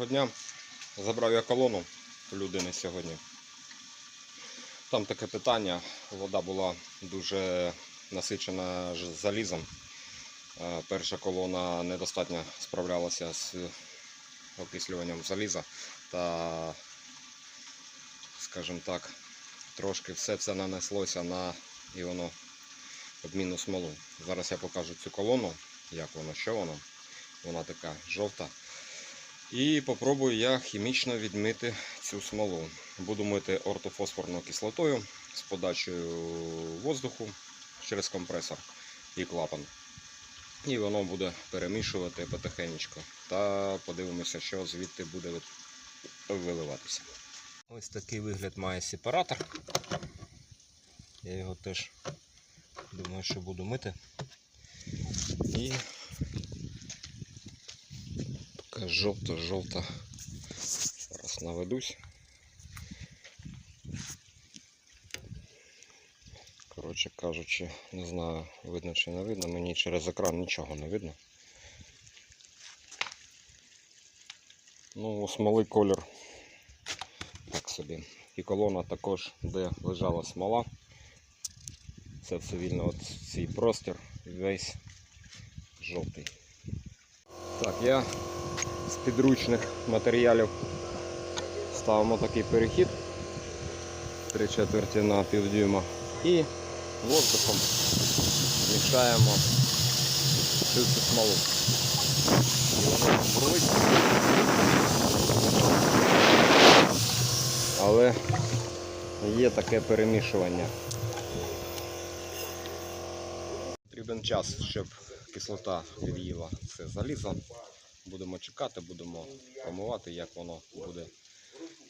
Доброго дня. Забрав я колону людини сьогодні. Там таке питання. Вода була дуже насичена залізом. Е, Перша колона недостатньо справлялася з окислюванням заліза та, скажімо так, трошки все це нанеслося на і воно обмінну смолу. Зараз я покажу цю колону, як воно, що воно. Вона така жовта. І попробую я хімічно відмити цю смолу. Буду мити ортофосфорною кислотою з подачею воздуху через компресор і клапан. І воно буде перемішувати потихеньку. Та подивимося, що звідти буде виливатися. Ось такий вигляд має сепаратор. Я його теж думаю, що буду мити. І така жовта-жовта. Зараз наведусь. Коротше кажучи, не знаю, видно чи не видно, мені через екран нічого не видно. Ну, смоли колір. Так собі. І колона також, де лежала смола. Це все вільно от цей простір весь жовтий. Так, я з підручних матеріалів ставимо такий перехід 3 четверті на півдюйма і воздухом мішаємо всю цю смолу. Бурлить. Але є таке перемішування. Потрібен час, щоб кислота від'їла це залізо. Будемо чекати, будемо промивати, як воно буде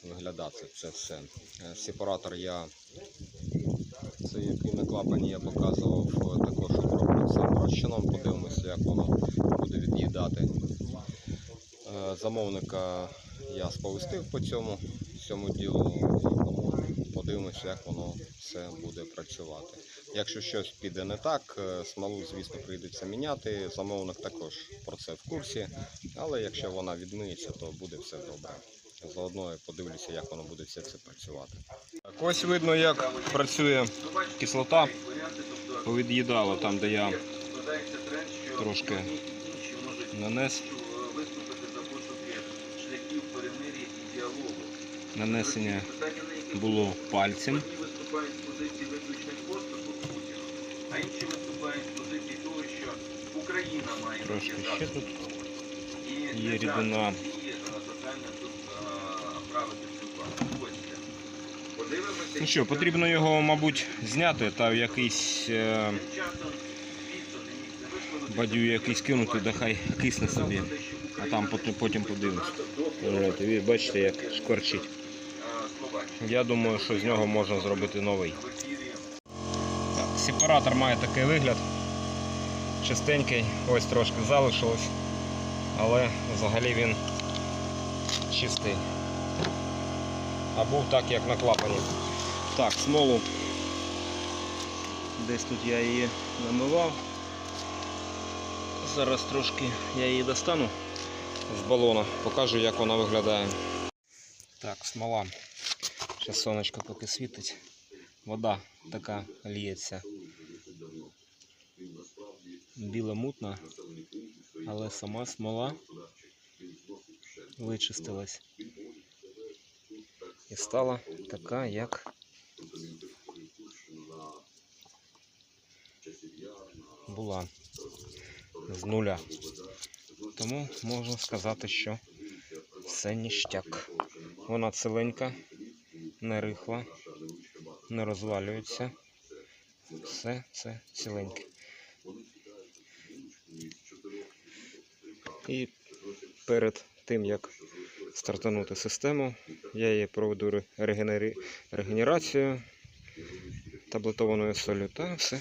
виглядати це все. Е, Сепаратор я цей, який на клапані я показував, е, також оброблю цим. Подивимося, як воно буде від'їдати. Е, Замовника я сповістив по цьому всьому ділу, тому подивимося, як воно все буде працювати. Якщо щось піде не так, е, смолу, звісно, прийдеться міняти. Замовник також про це в курсі. Але якщо вона відмиється, то буде все добре. Заодно я подивлюся, як воно буде все це працювати. Так, ось видно, як працює кислота. Повід'їдало там, де я трошки нанес. Нанесення було пальцем. А інші виступають з позиції того, що Україна має Трошки ще тут є рідина. плану. Подивимося, Ну що, потрібно його, мабуть, зняти та в якийсь е, бадю якийсь кинути, де хай кисне собі, а там потім, потім подивимось. Бачите, як шкварчить. Я думаю, що з нього можна зробити новий. Так, сепаратор має такий вигляд. Чистенький, ось трошки залишилось, але взагалі він чистий. А був так, як на клапані. Так, смолу. Десь тут я її намивав. Зараз трошки я її достану з балона, покажу, як вона виглядає. Так, смола. Зараз сонечко поки світить. Вода така ліється. Біла мутна, але сама смола вичистилась. І стала така, як була з нуля. Тому можна сказати, що все ніштяк. Вона ціленька, не рихла, не розвалюється. Все це ціленьке. І перед тим, як стартанути систему, я її проведу регенерацію таблетованою солью та все.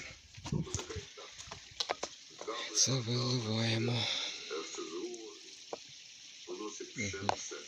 Це виливаємо. Мгм.